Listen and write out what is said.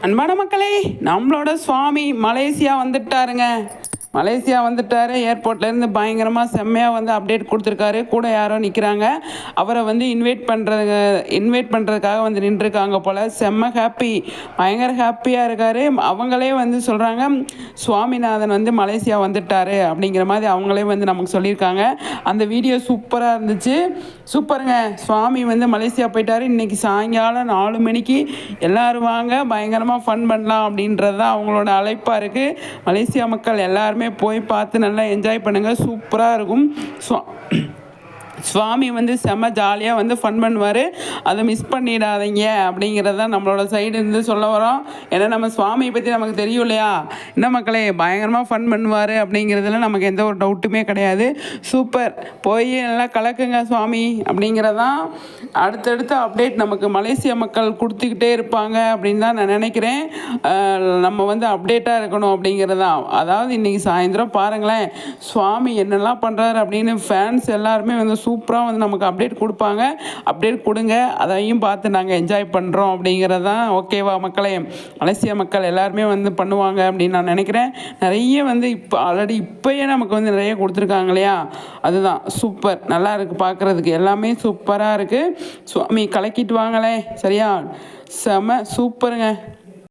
அன்பான மக்களே நம்மளோட சுவாமி மலேசியா வந்துட்டாருங்க. மலேசியா வந்துட்டாரு ஏர்போர்ட்லேருந்து பயங்கரமாக செம்மையாக வந்து அப்டேட் கொடுத்துருக்காரு. கூட யாரோ நிற்கிறாங்க அவரை வந்து இன்வைட் பண்ணுறது இன்வைட் பண்ணுறதுக்காக வந்து நின்றுருக்காங்க போல். செம்ம ஹாப்பி பயங்கர ஹாப்பியாக இருக்கார். அவங்களே வந்து சொல்கிறாங்க சுவாமிநாதன் வந்து மலேசியா வந்துட்டாரு. அப்படிங்கிற மாதிரி அவங்களே வந்து நமக்கு சொல்லியிருக்காங்க. அந்த வீடியோ சூப்பராக இருந்துச்சு. சூப்பருங்க. சுவாமி வந்து மலேசியா போயிட்டாரு. இன்றைக்கி சாயங்காலம் நாலு மணிக்கு எல்லோரும் வாங்க பயங்கரமாக ஃபன் பண்ணலாம் அப்படின்றது தான் அவங்களோட அழைப்பாக இருக்குது மலேசியா மக்கள் எல்லாருமே போய் பார்த்து நல்லா என்ஜாய் பண்ணுங்கள் சூப்பராக இருக்கும். சுவா சுவாமி வந்து செம்ம ஜாலியாக வந்து ஃபன் பண்ணுவார். அதை மிஸ் பண்ணிடாதீங்க அப்படிங்கிறத நம்மளோட சைடு இருந்து சொல்ல வரோம். ஏன்னா நம்ம சுவாமியை பற்றி நமக்கு தெரியும் இல்லையா? என்ன மக்களே பயங்கரமாக ஃபன் பண்ணுவார் அப்படிங்கிறதுல நமக்கு எந்த ஒரு டவுட்டுமே கிடையாது. சூப்பர் போய் நல்லா கலக்குங்க சுவாமி அப்படிங்கிறதான். அடுத்தடுத்த அப்டேட் நமக்கு மலேசிய மக்கள் கொடுத்துக்கிட்டே இருப்பாங்க அப்படின்னு தான் நான் நினைக்கிறேன். நம்ம வந்து அப்டேட்டாக இருக்கணும் அப்படிங்கிறது தான் அதாவது இன்றைக்கி சாயந்தரம் பாருங்களேன் சுவாமி என்னெல்லாம் பண்ணுறாரு அப்படின்னு ஃபேன்ஸ் எல்லாருமே வந்து சூப்பராக வந்து நமக்கு அப்டேட் கொடுப்பாங்க. அப்டேட் கொடுங்க. அதையும் பார்த்து நாங்கள் என்ஜாய் பண்ணுறோம் அப்படிங்கிறது தான் ஓகேவா மக்களே? மலேசியா மக்கள் எல்லாருமே வந்து பண்ணுவாங்க அப்படின்னு நான் நினைக்கிறேன். நிறைய வந்து இப்போ ஆல்ரெடி இப்போயே நமக்கு வந்து நிறைய கொடுத்துருக்காங்க இல்லையா? அதுதான். சூப்பர் நல்லா இருக்குது பார்க்குறதுக்கு. எல்லாமே சூப்பராக இருக்குது சுவாமி கலக்கிட்டு வாங்களே சரியா? செம சூப்பருங்க